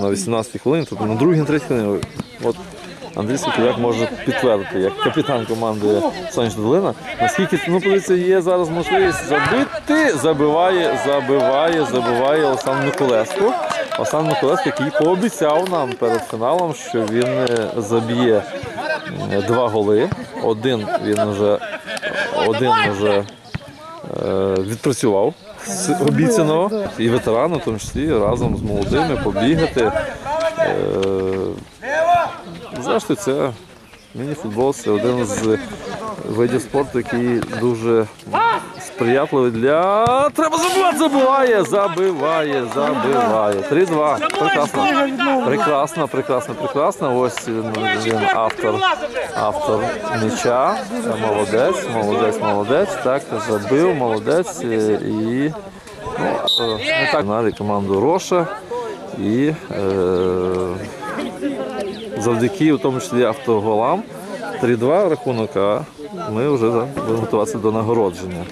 на 18-й хвилині, тобто на другій, на третій хвилині. От Андрій Соколяк може підтвердити, як капітан команди Сонячна Долина, наскільки ну, подивіться, є зараз можливість забити, забиває, забиває, забиває Олександр Миколеско. Олександр Миколеско, який пообіцяв нам перед фіналом, що він е, заб'є два голи. Один він вже один вже відпрацював з обіцяного і ветерани, в тому числі разом з молодими побігати. Е, Зрештою, це міні-футбол це один з видів спорту, який дуже сприятливий для. Треба забивати, забиває, забиває, забиває. 3-2. Прекрасно. Прекрасно, прекрасно, прекрасно. Ось він, автор, автор м'яча. Молодець, молодець, молодець. Так, забив, молодець. І ну, е, не так знали команду Роша. І е, завдяки, в тому числі автоголам, 3-2 рахунок, ми вже будемо готуватися до нагородження.